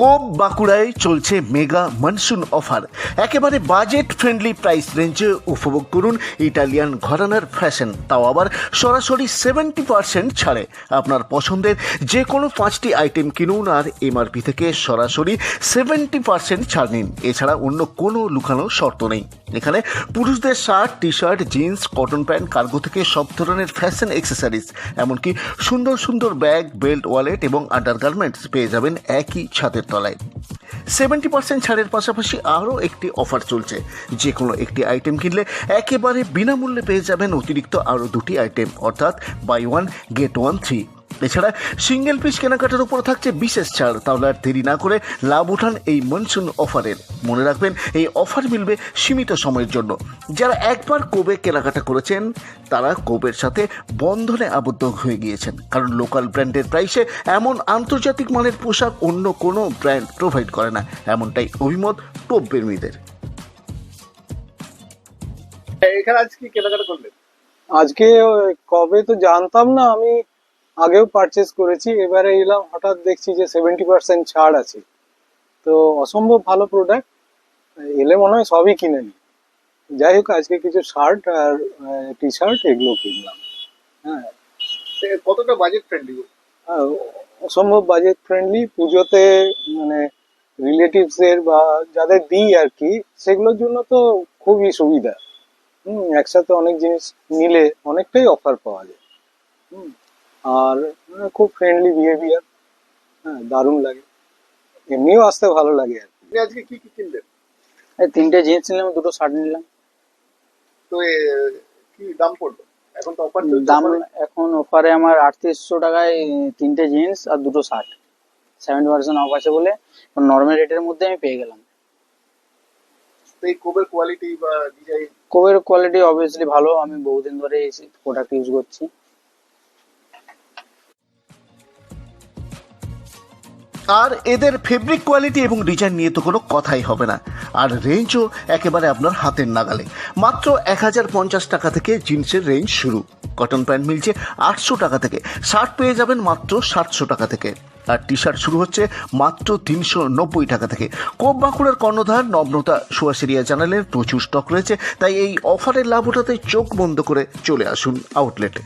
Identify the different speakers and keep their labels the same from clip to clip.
Speaker 1: কোপ বাঁকুড়ায় চলছে মেগা মনসুন অফার। একেবারে বাজেট ফ্রেন্ডলি প্রাইস রেঞ্জে উপভোগ করুন ইটালিয়ান ঘরানার ফ্যাশন তাও আবার সরাসরি সেভেন্টি পার্সেন্ট ছাড়ে। আপনার পছন্দের যে কোনো পাঁচটি আইটেম কিনুন আর এমআরপি থেকে সরাসরি সেভেন্টি পার্সেন্ট ছাড় নিন। এছাড়া অন্য কোনো লুকানো শর্ত নেই। এখানে পুরুষদের shirt T shirt jeans cotton pant cargo থেকে সব ধরনের ফ্যাশন অ্যাক্সেসরিজ এমনকি সুন্দর সুন্দর ব্যাগ বেল্ট ওয়ালেট এবং আন্ডারগার্মেন্টস পেয়ে যাবেন একই ছাদের তলায়। সেভেন্টি পার্সেন্ট ছাড়ের পাশাপাশি আরও একটি অফার চলছে। যে কোনো একটি আইটেম কিনলে একেবারে বিনামূল্যে পেয়ে যাবেন অতিরিক্ত আরও দুটি আইটেম অর্থাৎ buy one get one three এছাড়া সিঙ্গেল পিস কেনাকাটার উপর থাকছে বিশেষ ছাড়। তাহলে আর দেরি না করে লাভ উঠান এই মনসুন অফারের। মনে রাখবেন এই অফার মিলবে সীমিত সময়ের জন্য। যারা একবার কোবে কেনাকাটা করেছেন তারা কোবের সাথে বন্ধনে আবদ্ধ হয়ে গিয়েছেন। কারণ লোকাল ব্র্যান্ডের প্রাইসে এমন আন্তর্জাতিক মানের পোশাক অন্য কোনো ব্র্যান্ড প্রোভাইড করে না। এমনটাই অভিমত টোপ প্রেমীদের
Speaker 2: এখানে আজ কি কেনাকাটা করলেন?
Speaker 3: আজকে কবে তো জানতাম না আমি আগেও পারচেস করেছি এবারে এলাম হঠাৎ দেখছি যে সেভেন্টি পার্সেন্ট ছাড় আছে। তো অসম্ভব ভালো প্রোডাক্ট এলে মনে হয় সবই কিনে নি যাই হোক আজকে কিছু শার্ট আর টি শার্ট এগুলো কিনলাম। হ্যাঁ।
Speaker 2: কতটা বাজেট ফ্রেন্ডলি
Speaker 3: অসম্ভব বাজেট ফ্রেন্ডলি পুজোতে মানে রিলেটিভস এর বা যাদের দিই আর কি সেগুলোর জন্য তো খুবই সুবিধা। হুম একসাথে অনেক জিনিস নিলে অনেকটাই অফার পাওয়া যায়। হুম। আর মানে খুব ফ্রেন্ডলি বিহেভিয়ার হ্যাঁ দারুণ লাগে। এমনিও আসতে ভালো লাগে আর কি।
Speaker 2: আজকে কি কি কিনলেন?
Speaker 4: এই তিনটে জিন্স নিলাম দুটো শার্ট নিলাম।
Speaker 2: তো কি দাম পড়ল এখন তো অফার
Speaker 4: দাম এখন অফারে আমার আটত্রিশশো টাকায় তিনটে জিন্স আর দুটো শার্ট। সেভেন্টি পার্সেন্ট অফ আছে বলে নর্মাল রেটের মধ্যে আমি পেয়ে গেলাম।
Speaker 2: এই কোবের কোয়ালিটি বা ডিজাইন
Speaker 4: কোবের কোয়ালিটি অবভিয়াসলি ভালো আমি বহুদিন ধরে এই প্রোডাক্ট ইউজ করছি।
Speaker 1: আর এদের ফেব্রিক কোয়ালিটি এবং ডিজাইন নিয়ে তো কোনো কথাই হবে না। আর রেঞ্জও একেবারে আপনার হাতের নাগালে। মাত্র এক হাজার পঞ্চাশ টাকা থেকে জিন্সের রেঞ্জ শুরু। কটন প্যান্ট মিলছে আটশো টাকা থেকে। শার্ট পেয়ে যাবেন মাত্র সাতশো টাকা থেকে। আর টি শার্ট শুরু হচ্ছে মাত্র তিনশো নব্বই টাকা থেকে। কোপ বাঁকুড়ার কর্ণধার নগ্নতা সুয়াসেরিয়া জানালেন প্রচুর স্টক রয়েছে, তাই এই অফারের লাভ ওঠাতে চোখ বন্ধ করে চলে আসুন আউটলেটে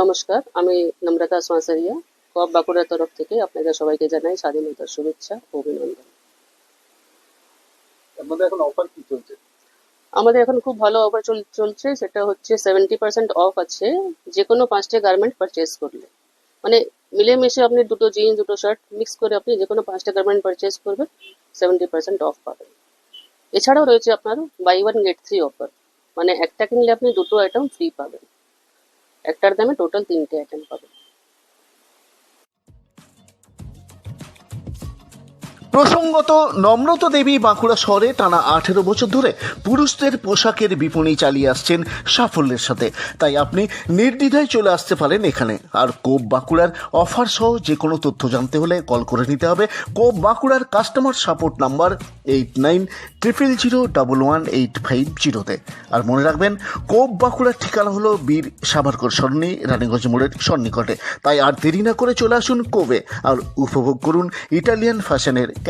Speaker 5: নমস্কার, আমি নম্রতা সোয়াসারিয়া। কপ বাঁকুড়ার তরফ থেকে আপনাদের সবাইকে জানাই স্বাধীনতার শুভেচ্ছা ও অভিনন্দন।
Speaker 2: মধ্যে এখন অফার কি চলছে?
Speaker 5: আমাদের এখন খুব ভালো অফার চলছে সেটা হচ্ছে সেভেন্টি পার্সেন্ট অফ আছে। যে কোনো পাঁচটা গার্মেন্ট পারচেস করলে। মানে মিলেমিশে আপনি দুটো জিন্স দুটো শার্ট মিক্স করে আপনি যে কোনো পাঁচটা গার্মেন্ট পারচেস করবেন সেভেন্টি পার্সেন্ট অফ পাবেন। এছাড়াও রয়েছে আপনার buy one get three offer মানে একটা কিনলে আপনি দুটো আইটেম ফ্রি পাবেন। একটার দামে টোটাল তিনটে আইটেম পাবেন।
Speaker 1: প্রসঙ্গত, নম্রত দেবী বাঁকুড়া শহরে টানা আঠেরো বছর ধরে পুরুষদের পোশাকের বিপণী চালিয়ে আসছেন সাফল্যের সাথে। তাই আপনি নির্দ্বিধায় চলে আসতে পারেন এখানে। আর কোপ বাঁকুড়ার অফার সহ যে কোনো তথ্য জানতে হলে কল করে নিতে হবে কোপ বাঁকুড়ার customer support number eight nine triple zero double one eight five জিরোতে। আর মনে রাখবেন, কোপ বাঁকুড়ার ঠিকানা হলো বীর সাভারকর সরণি, রানীগঞ্জ মোড়ের সন্নিকটে। তাই আর দেরি না করে চলে আসুন কোবে আর উপভোগ করুন ইটালিয়ান ফ্যাশনের